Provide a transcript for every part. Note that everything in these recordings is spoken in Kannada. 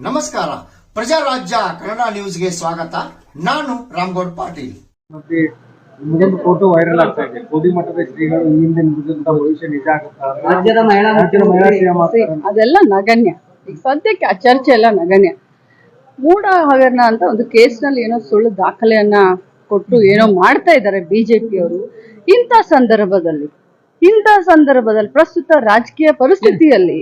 ನಮಸ್ಕಾರ. ಪ್ರಜಾರಾಜ್ಯ ಕನ್ನಡ ನ್ಯೂಸ್ಗೆ ಸ್ವಾಗತ. ನಾನು ರಾಮ್ಗೌಡ್ ಪಾಟೀಲ್. ಮತ್ತೆ ಇನ್ನೊಂದು ಫೋಟೋ ವೈರಲ್ ಆಗ್ತಾ ಇದೆ. ಕೋಡಿ ಮಠದ ಶ್ರೀಗಳು ಈ ಹಿಂದೆ ನುಡಿದಂತ ಭವಿಷ್ಯ ನಿಜ ಆಗುತ್ತಾ ರಾಜ್ಯದ ಮಹಿಳಾ See, ಅದೆಲ್ಲ ನಗಣ್ಯ. ಈಗ ಸದ್ಯಕ್ಕೆ ಆ ಚರ್ಚೆ ಎಲ್ಲ ನಗಣ್ಯ. ಮೂಢ ಹಗರಣ ಅಂತ ಒಂದು ಕೇಸ್ನಲ್ಲಿ ಏನೋ ಸುಳ್ಳು ದಾಖಲೆಯನ್ನ ಕೊಟ್ಟು ಏನೋ ಮಾಡ್ತಾ ಇದ್ದಾರೆ ಬಿಜೆಪಿಯವರು ಇಂಥ ಸಂದರ್ಭದಲ್ಲಿ. ಇಂಥ ಸಂದರ್ಭದಲ್ಲಿ ಪ್ರಸ್ತುತ ರಾಜಕೀಯ ಪರಿಸ್ಥಿತಿಯಲ್ಲಿ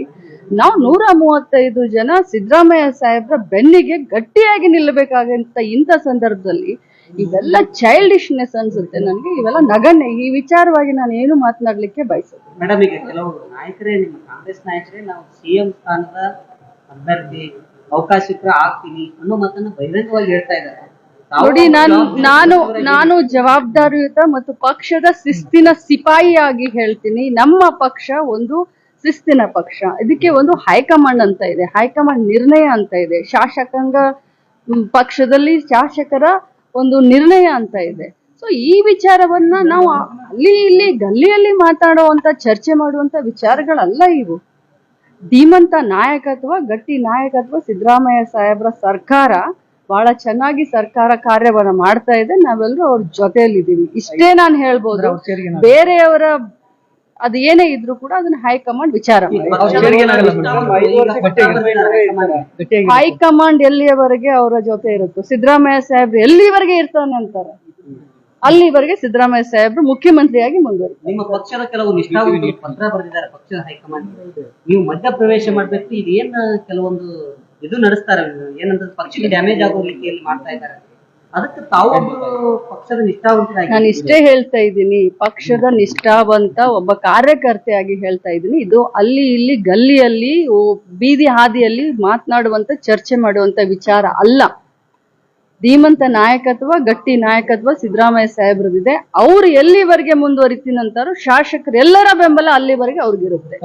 ನಾವು ನೂರ ಮೂವತ್ತೈದು ಜನ ಸಿದ್ದರಾಮಯ್ಯ ಸಾಹೇಬ್ರ ಬೆನ್ನಿಗೆ ಗಟ್ಟಿಯಾಗಿ ನಿಲ್ಲಬೇಕಾಗಂತ ಇಂಥ ಸಂದರ್ಭದಲ್ಲಿ ಇವೆಲ್ಲ ಚೈಲ್ಡಿಶ್ನೆಸ್ ಅನ್ಸುತ್ತೆ ನನಗೆ. ಇವೆಲ್ಲ ನಗಣ್ಯ. ಈ ವಿಚಾರವಾಗಿ ನಾನು ಏನು ಮಾತನಾಡ್ಲಿಕ್ಕೆ ಬಯಸುತ್ತೆ ಮೇಡಮ್, ಈಗ ಕೆಲವು ನಾಯಕರೇ, ನಿಮ್ಮ ಕಾಂಗ್ರೆಸ್ ನಾಯಕರೇ, ನಾವು ಸಿಎಂ ಸ್ಥಾನದ ಅಭ್ಯರ್ಥಿ ಅವಕಾಶ ಸಿಕ್ಕರೆ ಆಗ್ತೀವಿ ಅನ್ನೋ ಮಾತನ್ನ ಬಹಿರಂಗವಾಗಿ ಹೇಳ್ತಾ ಇದ್ದಾರೆ. ನೋಡಿ ನಾನು ನಾನು ನಾನು ಜವಾಬ್ದಾರಿಯುತ ಮತ್ತು ಪಕ್ಷದ ಶಿಸ್ತಿನ ಸಿಪಾಯಿಯಾಗಿ ಹೇಳ್ತೀನಿ. ನಮ್ಮ ಪಕ್ಷ ಒಂದು ಶಿಸ್ತಿನ ಪಕ್ಷ. ಇದಕ್ಕೆ ಒಂದು ಹೈಕಮಾಂಡ್ ಅಂತ ಇದೆ. ಹೈಕಮಾಂಡ್ ನಿರ್ಣಯ ಅಂತ ಇದೆ. ಶಾಸಕಾಂಗ ಪಕ್ಷದಲ್ಲಿ ಶಾಸಕರ ಒಂದು ನಿರ್ಣಯ ಅಂತ ಇದೆ. ಸೊ ಈ ವಿಚಾರವನ್ನ ನಾವು ಅಲ್ಲಿ ಇಲ್ಲಿ ಗಲ್ಲಿಯಲ್ಲಿ ಮಾತಾಡುವಂತ ಚರ್ಚೆ ಮಾಡುವಂತ ವಿಚಾರಗಳಲ್ಲ ಇವು. ಧೀಮಂತ ನಾಯಕತ್ವ ಗಟ್ಟಿ ನಾಯಕತ್ವ ಸಿದ್ದರಾಮಯ್ಯ ಸಾಹೇಬ್ರ ಸರ್ಕಾರ ಬಹಳ ಚೆನ್ನಾಗಿ ಸರ್ಕಾರ ಕಾರ್ಯವನ್ನ ಮಾಡ್ತಾ ಇದೆ. ನಾವೆಲ್ಲರೂ ಅವ್ರ ಜೊತೆಯಲ್ಲಿದ್ದೀವಿ. ಇಷ್ಟೇ ನಾನು ಹೇಳ್ಬೋದು. ಬೇರೆಯವರ ಅದು ಏನೇ ಇದ್ರು ಕೂಡ ಅದನ್ನ ಹೈಕಮಾಂಡ್ ವಿಚಾರ ಮಾಡಿ. ಹೈಕಮಾಂಡ್ ಎಲ್ಲಿಯವರೆಗೆ ಅವರ ಜೊತೆ ಇರುತ್ತೋ ಸಿದ್ದರಾಮಯ್ಯ ಸಾಹೇಬ್ರು ಎಲ್ಲಿವರೆಗೆ ಇರ್ತಾನೆ ಅಂತಾರೆ? ಅಲ್ಲಿವರೆಗೆ ಸಿದ್ದರಾಮಯ್ಯ ಸಾಹೇಬ್ರು ಮುಖ್ಯಮಂತ್ರಿಯಾಗಿ ಮುಂದುವರಿ ನಿಮ್ಮ ಪಕ್ಷದ ಕೆಲವು ನಿಷ್ಠಾವಂತರು ಪತ್ರ ಬರೆದಿದ್ದಾರೆ ಪಕ್ಷದ ಹೈಕಮಾಂಡ್. ನೀವು ಮಧ್ಯಪ್ರವೇಶ ಮಾಡ್ಬೇಕು. ಇದು ಕೆಲವೊಂದು ಇದು ನಡೆಸ್ತಾರೆ ಏನಂತ ಪಕ್ಷಕ್ಕೆ ಡ್ಯಾಮೇಜ್ ಆಗೋ ರೀತಿಯಲ್ಲಿ ಮಾಡ್ತಾ ಇದ್ದಾರೆ. ಅದಕ್ಕೆ ತಾವು ಪಕ್ಷದ ನಿಷ್ಠಾವಂತರಾಗಿ ನಾನು ಇಷ್ಟೇ ಹೇಳ್ತಾ ಇದ್ದೀನಿ. ಪಕ್ಷದ ನಿಷ್ಠಾವಂತ ಒಬ್ಬ ಕಾರ್ಯಕರ್ತೆಯಾಗಿ ಹೇಳ್ತಾ ಇದ್ದೀನಿ. ಇದು ಅಲ್ಲಿ ಇಲ್ಲಿ ಗಲ್ಲಿಯಲ್ಲಿ ಬೀದಿ ಹಾದಿಯಲ್ಲಿ ಮಾತನಾಡುವಂತ ಚರ್ಚೆ ಮಾಡುವಂತ ವಿಚಾರ ಅಲ್ಲ. ಧೀಮಂತ ನಾಯಕತ್ವ ಗಟ್ಟಿ ನಾಯಕತ್ವ ಸಿದ್ದರಾಮಯ್ಯ ಸಾಹೇಬ್ರದಿದೆ ಅವ್ರು ಎಲ್ಲಿವರೆಗೆ ಮುಂದುವರಿತೀನಂತಾರೋ ಶಾಸಕರು ಎಲ್ಲರ ಬೆಂಬಲ ಅಲ್ಲಿವರೆಗೆ ಅವ್ರಿಗಿರುತ್ತೆ.